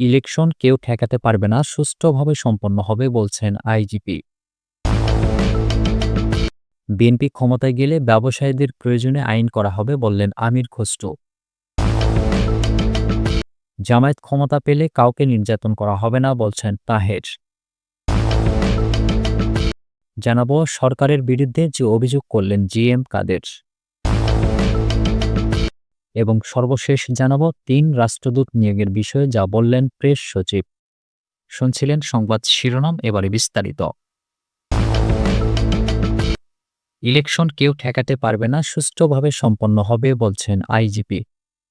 Election কেউ ঠেকাতে পারবে না, সুষ্ঠুভাবে সম্পন্ন হবে বলছেন আইজিপি। বিএনপি ক্ষমতায় গেলে ব্যবসায়ীদের প্রয়োজনে আইন করা হবে বললেন আমির খসরু। জামায়াত ক্ষমতা পেলে কাউকে নির্যাতন করা হবে না বলছেন তাহের। জানাব সরকারের বিরুদ্ধে যে অভিযোগ করলেন জিএম কাদের। এবং সর্বশেষ জানাব তিন রাষ্ট্রদূত নিয়োগের বিষয়ে যা বললেন প্রেস সচিব। শুনছিলেন সংবাদ শিরোনাম, এবারে বিস্তারিত। ইলেকশন কেউ ঠেকাতে পারবে না, সুষ্ঠুভাবে সম্পন্ন হবে বলছেন আইজিপি।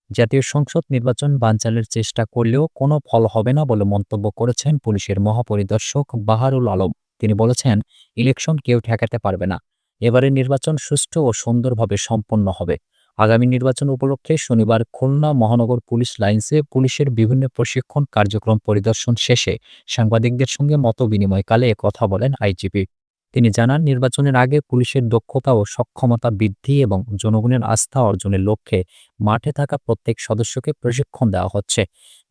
জাতীয় সংসদ নির্বাচন বানচালের চেষ্টা করলেও কোনো ফল হবে না বলে মন্তব্য করেছেন পুলিশের মহাপরিদর্শক বাহারুল আলম। তিনি বলেছেন, ইলেকশন কেউ ঠেকাতে পারবে না। এবারে নির্বাচন সুষ্ঠু ও সুন্দরভাবে সম্পন্ন হবে। আগামী নির্বাচন উপলক্ষে শনিবার খুলনা মহানগর পুলিশ লাইন্সে পুলিশের বিভিন্ন প্রশিক্ষণ কার্যক্রম পরিদর্শন শেষে সাংবাদিকদের সঙ্গে মত বিনিময়কালে কথা বলেন আইজিপি তিনি জানান, নির্বাচনের আগে পুলিশের দক্ষতা ও সক্ষমতা বৃদ্ধি এবং জনগণের আস্থা অর্জনের লক্ষ্যে মাঠে থাকা প্রত্যেক সদস্যকে প্রশিক্ষণ দেওয়া হচ্ছে।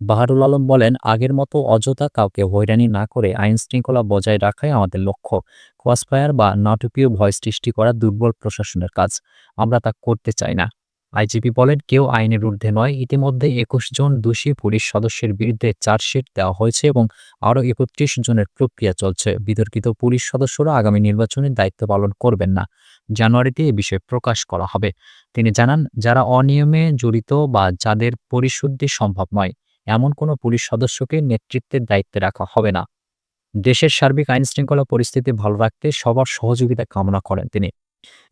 বাহারুল আলম বলেন, আগের মতো অযথা কাউকে হয়রানি না করে আইন শৃঙ্খলা বজায় রাখাই আমাদের লক্ষ্য। কোয়াসফায়ার বা নাটকীয় ভয় সৃষ্টি করা দুর্বল প্রশাসনের কাজ। আমরা তা করতে চাই না। আইজিপি বলেন, কেউ আইনের ঊর্ধ্বে নয়। ইতিমধ্যে একুশ জন দোষী পুলিশ সদস্যের বিরুদ্ধে চার্জশিট দেওয়া হয়েছে এবং আরও একত্রিশ জনের প্রক্রিয়া চলছে। বিতর্কিত পুলিশ সদস্যরা আগামী নির্বাচনে দায়িত্ব পালন করবেন না। জানুয়ারিতে এ বিষয়ে প্রকাশ করা হবে। তিনি জানান, যারা অনিয়মে জড়িত বা যাদের পরিশুদ্ধি সম্ভব নয়, এমন কোনো পুলিশ সদস্যকে নেতৃত্বের দায়িত্বে রাখা হবে না। দেশের সার্বিক আইন শৃঙ্খলা পরিস্থিতি ভালো রাখতে সবার সহযোগিতা কামনা করেন তিনি।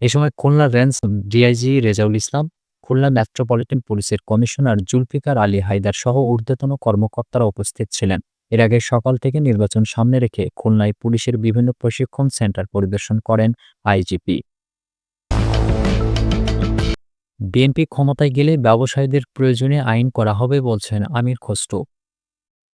এ সময় Khulna range DIG Rezaul Islam Khulna metropolitan পুলিশের কমিশনার জুলফিকার আলী হায়দার সহ ঊর্ধ্বতন কর্মকর্তারা উপস্থিত ছিলেন। এর আগে সকাল থেকে নির্বাচন সামনে রেখে খুলনায় পুলিশের বিভিন্ন প্রশিক্ষণ সেন্টার পরিদর্শন করেন আইজিপি। বিএনপি ক্ষমতায় গেলে ব্যবসায়ীদের প্রয়োজনে আইন করা হবে বলছেন আমির খসরু।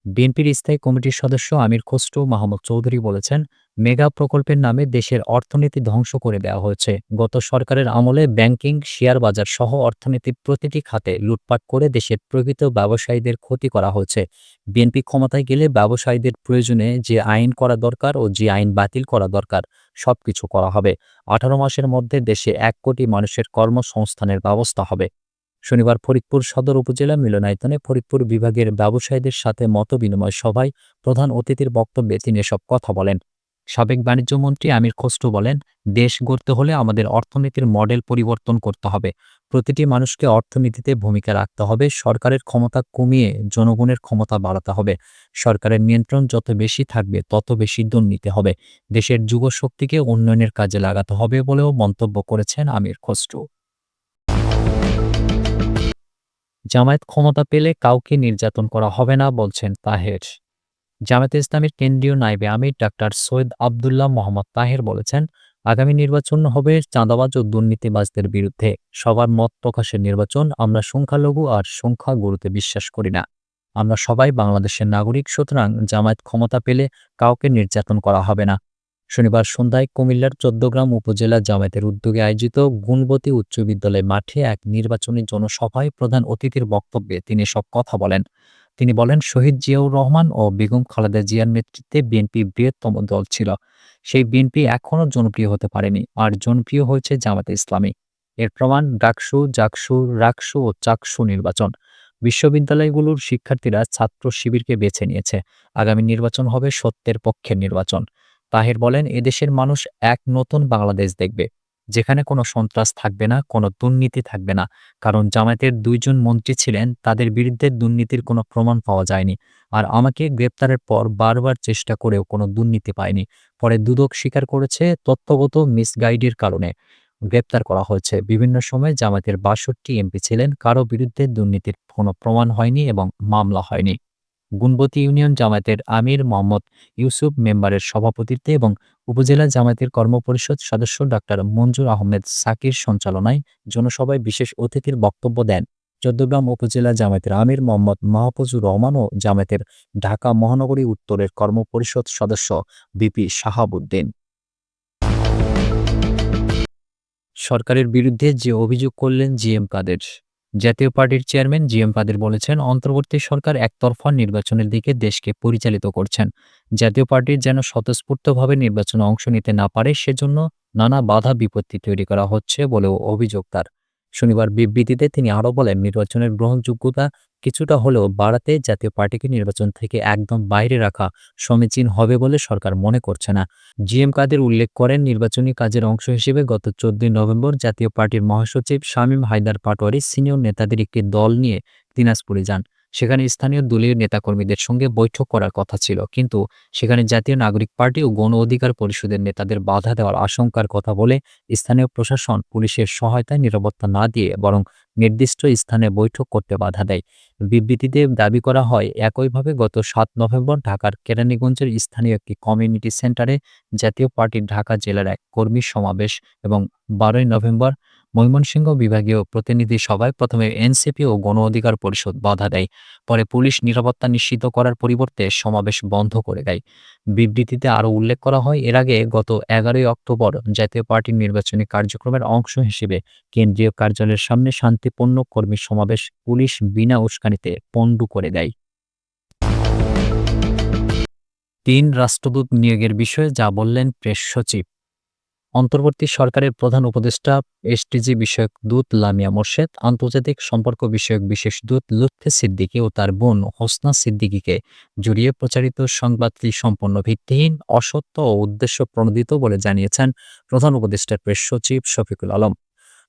বিএনপির স্থায়ী কমিটির সদস্য আমির খসরু মাহমুদ চৌধুরী বলেছেন, মেগা প্রকল্পের নামে দেশের অর্থনীতি ধ্বংস করে দেওয়া হয়েছে। গত সরকারের আমলে ব্যাংকিং, শেয়ার বাজার সহ অর্থনীতির প্রতিটি খাতে লুটপাট করে দেশের প্রকৃত ব্যবসায়ীদের ক্ষতি করা হয়েছে। বিএনপি ক্ষমতায় গেলে ব্যবসায়ীদের প্রয়োজনে যে আইন করা দরকার ও যে আইন বাতিল করা দরকার, সবকিছু করা হবে। আঠারো মাসের মধ্যে দেশে এক কোটি মানুষের কর্মসংস্থানের ব্যবস্থা হবে। শনিবার ফরিদপুর সদর উপজেলা মিলনায়তনে ফরিদপুর বিভাগের ব্যবসায়ীদের সাথে মত বিনিময় সভায় প্রধান অতিথির বক্তব্যে তিনি এসব কথা বলেন। সাবেক বাণিজ্যমন্ত্রী আমির খসরু বলেন, দেশ গড়তে হলে আমাদের অর্থনীতির মডেল পরিবর্তন করতে হবে। প্রতিটি মানুষকে অর্থনীতিতে ভূমিকা রাখতে হবে, সরকারের ক্ষমতা কমিয়ে জনগণের ক্ষমতা বাড়াতে হবে। সরকারের নিয়ন্ত্রণ যত বেশি থাকবে, তত বেশি দুর্নীতি হবে। দেশের যুব শক্তিকে উন্নয়নের কাজে লাগাতে হবে বলেও মন্তব্য করেছেন আমির খসরু। জামায়াত ক্ষমতা পেলে কাউকে নির্যাতন করা হবে না, বলছেন তাহের। জামায়াতে ইসলামের কেন্দ্রীয় নাইবে আমির ডাক্তার সৈয়দ আবদুল্লাহ মোহাম্মদ তাহের বলেছেন, আগামী নির্বাচন হবে চাঁদাবাজ ও দুর্নীতিবাজদের বিরুদ্ধে। সবার মত প্রকাশের নির্বাচন আমরা সংখ্যালঘু আর সংখ্যাগুরুতে বিশ্বাস করি না। আমরা সবাই বাংলাদেশের নাগরিক, সুতরাং জামায়াত ক্ষমতা পেলে কাউকে নির্যাতন করা হবে না। শনিবার সন্ধ্যায় কুমিল্লার চোদ্দগ্রাম উপজেলা জামায়াতের উদ্যোগে আয়োজিত গুণবতী উচ্চ বিদ্যালয় মাঠে এক নির্বাচনী জনসভায় প্রধান অতিথির বক্তব্যে তিনি সব কথা বলেন। তিনি বলেন, শহীদ জিয়াউর রহমান ও বেগম খালেদা জিয়ার নেতৃত্বে বিএনপি বৃহত্তম দল ছিল। সেই বিএনপি এখনও জনপ্রিয় হতে পারেনি আর জনপ্রিয় হয়েছে জামাতে ইসলামী। এর প্রমাণ ডাকসু, জাকসু, রাকসু ও চাকসু নির্বাচন। বিশ্ববিদ্যালয়গুলোর শিক্ষার্থীরা ছাত্র শিবিরকে বেছে নিয়েছে। আগামী নির্বাচন হবে সত্যের পক্ষের নির্বাচন। তাহের বলেন এদেশের মানুষ এক নতুন বাংলাদেশ দেখবে, যেখানে কোনো সন্ত্রাস থাকবে না, কোনো দুর্নীতি থাকবে না। কারণ জামায়াতের দুইজন মন্ত্রী ছিলেন, তাদের বিরুদ্ধে দুর্নীতির কোনো প্রমাণ পাওয়া যায়নি। আর আমাকে গ্রেপ্তারের পর বারবার চেষ্টা করেও কোনো দুর্নীতি পায়নি। পরে দুদক স্বীকার করেছে তত্ত্বগত মিসগাইডের কারণে গ্রেপ্তার করা হয়েছে। বিভিন্ন সময় জামায়াতের বাষট্টি এমপি ছিলেন, কারও বিরুদ্ধে দুর্নীতির কোনো প্রমাণ হয়নি এবং মামলা হয়নি। গুণবতী ইউনিয়ন জামায়াতের আমির মোহাম্মদ ইউসুফ মেম্বারের সভাপতিত্বে এবং উপজেলা জামায়াতের কর্মপরিষদ সদস্য ডাক্তার মঞ্জুর আহমেদ সাকির সঞ্চালনায় জনসভায় বিশেষ অতিথির বক্তব্য দেন। চৌদ্দগ্রাম উপজেলা জামায়াতের আমির মোহাম্মদ মাহফুজুর রহমান ও জামায়াতের ঢাকা মহানগরী উত্তরের কর্মপরিষদ সদস্য বিপি শাহাবুদ্দিন। সরকারের বিরুদ্ধে যে অভিযোগ করলেন জিএম কাদের। জাতীয় পার্টির চেয়ারম্যান জি এম কাদের বলেছেন, অন্তর্বর্তী সরকার একতরফা নির্বাচনের দিকে দেশকে পরিচালিত করছেন। জাতীয় পার্টির যেন স্বতঃস্ফূর্তভাবে নির্বাচনে অংশ নিতে না পারে, সেজন্য নানা বাধা বিপত্তি তৈরি করা হচ্ছে বলেও অভিযোগ তার। শনিবার বিবৃতিতে তিনি আরও বলেন, নির্বাচনের গ্রহণযোগ্যতা কিছুটা হলেও বাড়াতে জাতীয় পার্টিকে নির্বাচন থেকে একদম বাইরে রাখা সমীচীন হবে বলে সরকার মনে করছে না। জিএম কাদের উল্লেখ করেন, নির্বাচনী কাজের অংশ হিসেবে গত চোদ্দই নভেম্বর জাতীয় পার্টির মহাসচিব শামীম হায়দার পাটোয়ারি সিনিয়র নেতাদের একটি দল নিয়ে দিনাজপুরে যান। সেখানে স্থানীয় দলীয় নেতাকর্মীদের সঙ্গে বৈঠক করার কথা ছিল। কিন্তু সেখানে জাতীয় নাগরিক পার্টি ও গণ অধিকার পরিষদের নেতাদের বাধা দেওয়ার আশঙ্কার কথা বলে স্থানীয় প্রশাসন পুলিশের সহায়তায় নিরাপত্তা না দিয়ে বরং নির্দিষ্ট স্থানে বৈঠক করতে বাধা দেয়। বিবৃতিতে দাবি করা হয়, একইভাবে গত সাত নভেম্বর ঢাকার কেরানীগঞ্জের স্থানীয় একটি কমিউনিটি সেন্টারে জাতীয় পার্টির ঢাকা জেলার এক কর্মী সমাবেশ এবং বারোই নভেম্বর ময়মনসিংহ বিভাগীয় প্রতিনিধি সভায় প্রথমে এনসিপি ও গণ অধিকার পরিষদ বাধা দেয়। পরে পুলিশ নিরাপত্তা নিশ্চিত করার পরিবর্তে সমাবেশ বন্ধ করে দেয়। বিবৃতিতে আরও উল্লেখ করা হয়, এর আগে গত এগারোই অক্টোবর জাতীয় পার্টির নির্বাচনী কার্যক্রমের অংশ হিসেবে কেন্দ্রীয় কার্যালয়ের সামনে শান্তিপূর্ণ কর্মী সমাবেশ পুলিশ বিনা উস্কানিতে পণ্ডু করে দেয়। তিন রাষ্ট্রদূত নিয়োগের বিষয়ে যা বললেন প্রেস সচিব। অন্তর্বর্তী সরকারের প্রধান উপদেষ্টা এসটিজি বিষয়ক দূত লামিয়া মোর্শেদ, আন্তর্জাতিক সম্পর্ক বিষয়ক বিশেষ দূত লুৎফে সিদ্দিকি ও তার বোন হোসনা সিদ্দিকিকে জড়িয়ে প্রচারিত সংবাদটি সম্পূর্ণ ভিত্তিহীন, অসত্য ও উদ্দেশ্য প্রণোদিত বলে জানিয়েছেন প্রধান উপদেষ্টার প্রেস সচিব শফিকুল আলম।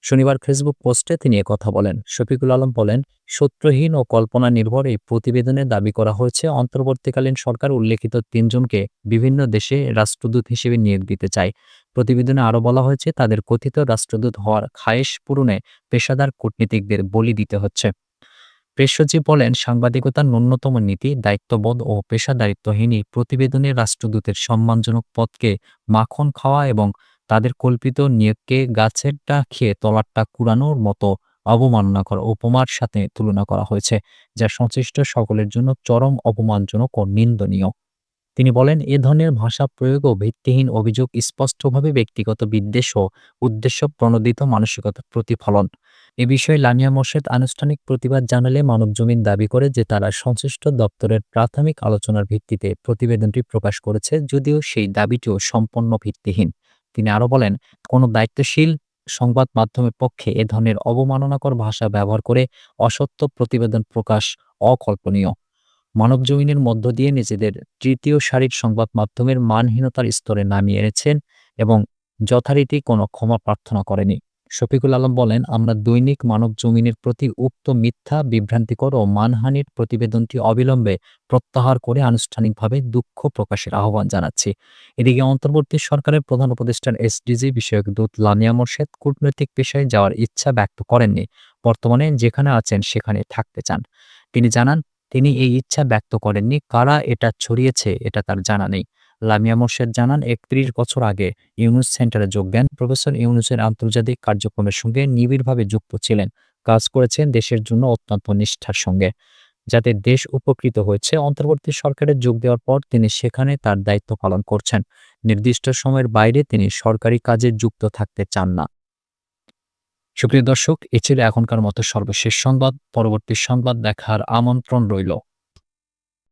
শনিবার ফেসবুক পোস্টে তিনি কথা বলেন। শফিকুল আলম বলেন সূত্রহীন ও কল্পনা নির্ভর এই প্রতিবেদনে দাবি করা হয়েছে, অন্তর্বর্তীকালীন সরকার উল্লেখিত তিনজনকে বিভিন্ন দেশে রাষ্ট্রদূত হিসেবে নিয়োগ দিতে চায়। প্রতিবেদনে আরও বলা হয়েছে, তাদের কথিত রাষ্ট্রদূত হওয়ার খায়েশ পূরণে পেশাদার কূটনীতিকদের বলি দিতে হচ্ছে। প্রেস সচিব বলেন, সাংবাদিকতার ন্যূনতম নীতি, দায়িত্ববোধ ও পেশাদারিত্বহীনই প্রতিবেদনে রাষ্ট্রদূতের সম্মানজনক পদকে মাখন খাওয়া এবং তাদের কল্পিত নিয়োগকে গাছেরটা খেয়ে তলারটা কুড়ানোর মতো অবমাননাকর উপমার সাথে তুলনা করা হয়েছে, যা সংশ্লিষ্ট সকলের জন্য চরম অপমানজনক ও নিন্দনীয়। তিনি বলেন, এ ধরনের ভাষা প্রয়োগ ও ভিত্তিহীন অভিযোগ স্পষ্টভাবে ব্যক্তিগত বিদ্বেষ ও উদ্দেশ্য প্রণোদিত মানসিকতার প্রতিফলন। এ বিষয়ে লামিয়া মোর্শেদ আনুষ্ঠানিক প্রতিবাদ জানালে মানবজমিন দাবি করে যে তারা সংশ্লিষ্ট দপ্তরের প্রাথমিক আলোচনার ভিত্তিতে প্রতিবেদনটি প্রকাশ করেছে, যদিও সেই দাবিটিও সম্পন্ন ভিত্তিহীন। তিনি আরও বলেন, কোনো দায়িত্বশীল সংবাদ মাধ্যমের পক্ষে এ ধরনের অবমাননাকর ভাষা ব্যবহার করে অসত্য প্রতিবেদন প্রকাশ অকল্পনীয়। মানবজমিনের মধ্য দিয়ে নিজেদের তৃতীয় সারির সংবাদ মাধ্যমের মানহীনতার স্তরে নামিয়ে এনেছেন এবং যথারীতি কোনো ক্ষমা প্রার্থনা করেনি। শফিকুল আলম বলেন, আমরা দৈনিক মানব জমিনের প্রতি উক্ত মিথ্যা, বিভ্রান্তিকর ও মানহানির প্রতিবেদনটি অবিলম্বে প্রত্যাহার করে আনুষ্ঠানিকভাবে দুঃখ প্রকাশের আহ্বান জানাচ্ছি। এদিকে অন্তর্বর্তী সরকারের প্রধান উপদেষ্টার এসডিজি বিষয়ক দূত লামিয়া মোর্শেদ কূটনৈতিক পেশায় যাওয়ার ইচ্ছা ব্যক্ত করেননি। বর্তমানে যেখানে আছেন সেখানে থাকতে চান। তিনি জানান, তিনি এই ইচ্ছা ব্যক্ত করেননি। কারা এটা ছড়িয়েছে, এটা তার জানা নেই। লামিয়া মোর্শেদ জানান, একত্রিশ বছর আগে ইউনুস সেন্টারে যোগ দেন। প্রফেসর ইউনুসের আন্তর্জাতিক কার্যক্রমের সঙ্গে নিবিড়ভাবে যুক্ত ছিলেন। কাজ করেছেন দেশের জন্য অত্যন্ত নিষ্ঠার সঙ্গে। যাতে দেশ উপকৃত হয়েছে, অন্তর্বর্তী সরকারের যোগ দেওয়ার পর তিনি সেখানে তার দায়িত্ব পালন করছেন। নির্দিষ্ট সময়ের বাইরে তিনি সরকারি কাজে যুক্ত থাকতে চান না। সুপ্রিয় দর্শক, এ ছিল এখনকার মতো সর্বশেষ সংবাদ। পরবর্তী সংবাদ দেখার আমন্ত্রণ রইল।